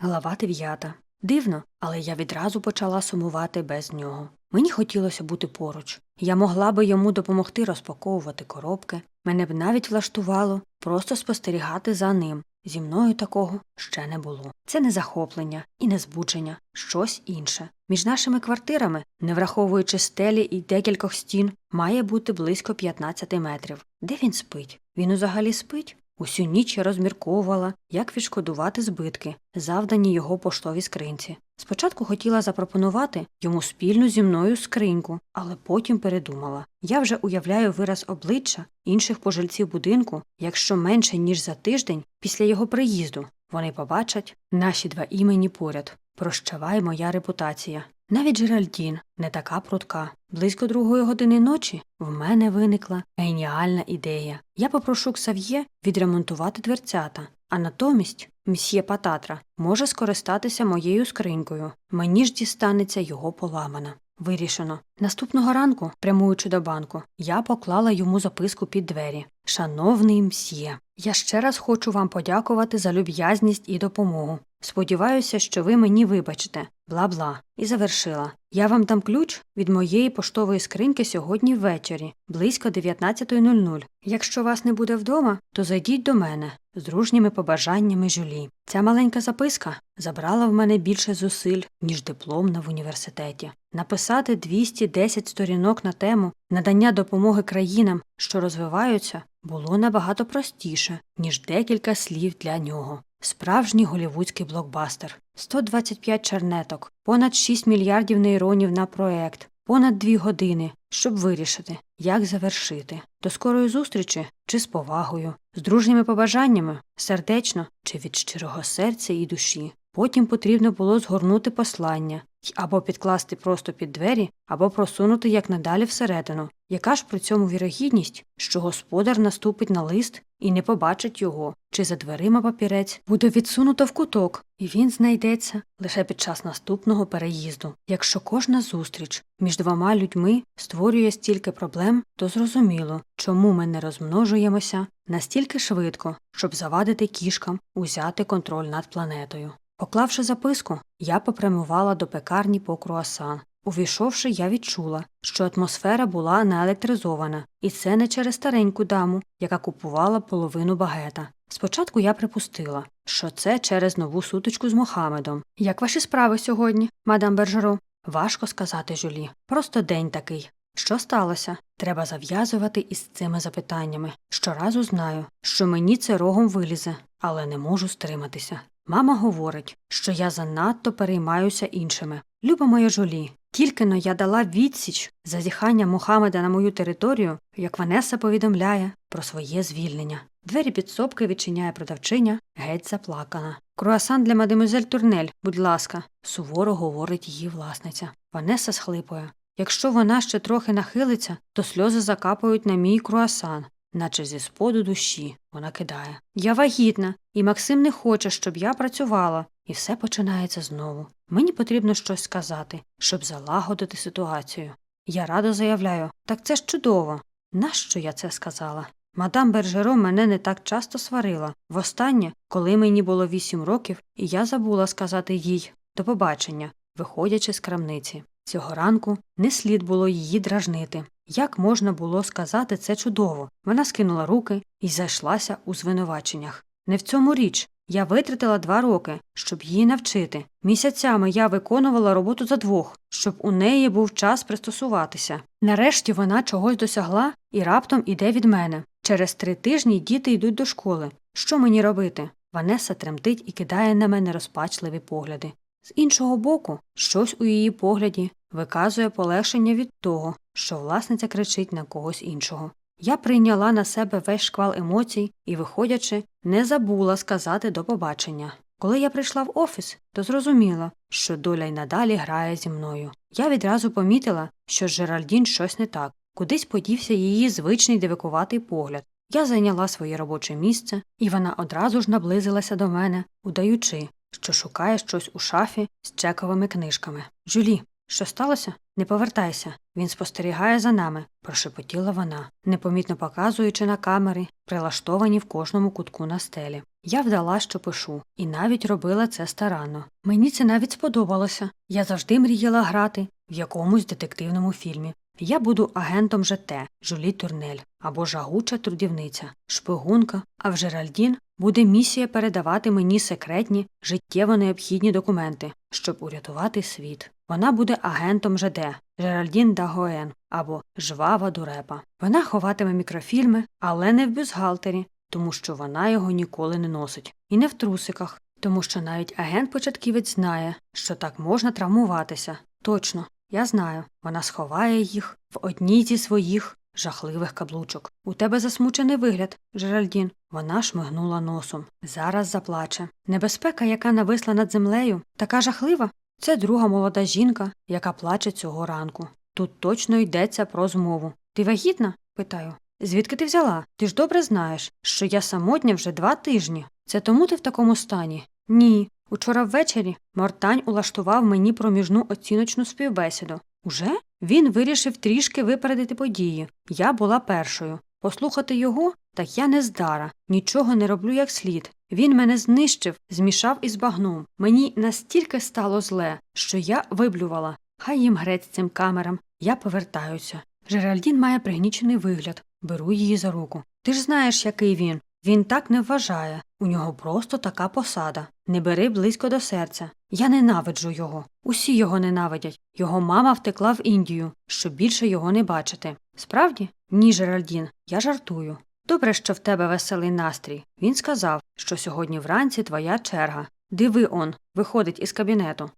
Глава дев'ята. Дивно, але я відразу почала сумувати без нього. Мені хотілося бути поруч. Я могла би йому допомогти розпаковувати коробки. Мене б навіть влаштувало просто спостерігати за ним. Зі мною такого ще не було. Це не захоплення і не збудження, щось інше. Між нашими квартирами, не враховуючи стелі і декількох стін, має бути близько 15 метрів. Де він спить? Він взагалі спить? Усю ніч я розмірковувала, як відшкодувати збитки, завдані його поштовій скринці. Спочатку хотіла запропонувати йому спільну зі мною скриньку, але потім передумала. Я вже уявляю вираз обличчя інших пожильців будинку, якщо менше ніж за тиждень після його приїзду вони побачать наші два імені поряд. Прощавай моя репутація. Навіть Джеральдін не така прудка. Близько другої години ночі в мене виникла геніальна ідея. Я попрошу Ксав'є відремонтувати дверцята, а натомість мсьє Пататра може скористатися моєю скринькою. Мені ж дістанеться його поламана. Вирішено. Наступного ранку, прямуючи до банку, я поклала йому записку під двері. Шановний мсьє, я ще раз хочу вам подякувати за люб'язність і допомогу. Сподіваюся, що ви мені вибачите, бла бла. І завершила. Я вам дам ключ від моєї поштової скриньки сьогодні ввечері, близько 19.00. Якщо вас не буде вдома, то зайдіть до мене з дружніми побажаннями жюлі. Ця маленька записка забрала в мене більше зусиль, ніж дипломна в університеті. Написати 210 сторінок на тему надання допомоги країнам, що розвиваються, було набагато простіше, ніж декілька слів для нього. Справжній голівудський блокбастер. 125 чернеток, понад 6 мільярдів нейронів на проект, понад 2 години, щоб вирішити, як завершити. До скорої зустрічі чи з повагою, з дружніми побажаннями, сердечно чи від щирого серця і душі. Потім потрібно було згорнути послання або підкласти просто під двері, або просунути якнадалі всередину. Яка ж при цьому вірогідність, що господар наступить на лист і не побачить його, чи за дверима папірець буде відсунуто в куток, і він знайдеться лише під час наступного переїзду. Якщо кожна зустріч між двома людьми створює стільки проблем, то зрозуміло, чому ми не розмножуємося настільки швидко, щоб завадити кішкам узяти контроль над планетою. Поклавши записку, я попрямувала до пекарні по круасан. Увійшовши, я відчула, що атмосфера була наелектризована, і це не через стареньку даму, яка купувала половину багета. Спочатку я припустила, що це через нову сутичку з Мохамедом. Як ваші справи сьогодні, мадам Бержеро? Важко сказати Жюлі. Просто день такий. Що сталося? Треба зав'язувати із цими запитаннями. Щоразу знаю, що мені це рогом вилізе, але не можу стриматися. Мама говорить, що я занадто переймаюся іншими. Люба моя жолі, тільки но я дала відсіч зазіхання Мухаммеда на мою територію, як Ванеса повідомляє про своє звільнення. Двері підсобки відчиняє продавчиня, геть заплакана. Круасан для мадемуазель Турнель, будь ласка, суворо говорить її власниця. Ванеса схлипує. Якщо вона ще трохи нахилиться, то сльози закапають на мій круасан, наче зі споду душі вона кидає. Я вагітна, і Максим не хоче, щоб я працювала, і все починається знову. Мені потрібно щось сказати, щоб залагодити ситуацію. Я радо заявляю, так це ж чудово. Нащо я це сказала? Мадам Бержеро мене не так часто сварила. Востаннє, коли мені було вісім років, і я забула сказати їй до побачення, виходячи з крамниці. Цього ранку не слід було її дражнити. Як можна було сказати це чудово? Вона скинула руки і зайшлася у звинуваченнях. Не в цьому річ. Я витратила два роки, щоб її навчити. Місяцями я виконувала роботу за двох, щоб у неї був час пристосуватися. Нарешті вона чогось досягла і раптом іде від мене. Через три тижні діти йдуть до школи. Що мені робити? Ванеса тремтить і кидає на мене розпачливі погляди. З іншого боку, щось у її погляді виказує полегшення від того, що власниця кричить на когось іншого. Я прийняла на себе весь шквал емоцій і, виходячи, не забула сказати до побачення. Коли я прийшла в офіс, то зрозуміла, що доля й надалі грає зі мною. Я відразу помітила, що з Жеральдін щось не так, кудись подівся її звичний дивикуватий погляд. Я зайняла своє робоче місце, і вона одразу ж наблизилася до мене, удаючи, що шукає щось у шафі з чековими книжками. Жюлі, що сталося? Не повертайся. Він спостерігає за нами, прошепотіла вона, непомітно показуючи на камери, прилаштовані в кожному кутку на стелі. Я вдала, що пишу, і навіть робила це старанно. Мені це навіть сподобалося. Я завжди мріяла грати в якомусь детективному фільмі. Я буду агентом ЖТ, Жулі Турнель, або жагуча трудівниця, шпигунка, а в Жеральдін буде місія передавати мені секретні, життєво необхідні документи, щоб урятувати світ. Вона буде агентом ЖД Жеральдін Дагоен або Жвава Дурепа. Вона ховатиме мікрофільми, але не в бюстгальтері, тому що вона його ніколи не носить, і не в трусиках, тому що навіть агент-початківець знає, що так можна травмуватися. Точно, я знаю, вона сховає їх в одній зі своїх жахливих каблучок. У тебе засмучений вигляд, Жеральдін. Вона шмигнула носом. Зараз заплаче. Небезпека, яка нависла над землею, така жахлива. Це друга молода жінка, яка плаче цього ранку. Тут точно йдеться про змову. Ти вагітна? питаю. Звідки ти взяла? Ти ж добре знаєш, що я самотня вже два тижні. Це тому ти в такому стані? Ні. Учора ввечері Мортань улаштував мені проміжну оціночну співбесіду. Уже? Він вирішив трішки випередити події. Я була першою. Послухати його, так я не здара, нічого не роблю як слід. Він мене знищив, змішав із багном. Мені настільки стало зле, що я виблювала. Хай їм грець цим камерам. Я повертаюся. Жеральдін має пригнічений вигляд. Беру її за руку. Ти ж знаєш, який він. Він так не вважає. У нього просто така посада. Не бери близько до серця. Я ненавиджу його. Усі його ненавидять. Його мама втекла в Індію, щоб більше його не бачити. Справді? Ні, Жеральдін, я жартую. Добре, що в тебе веселий настрій. Він сказав, що сьогодні вранці твоя черга. Диви он, виходить із кабінету.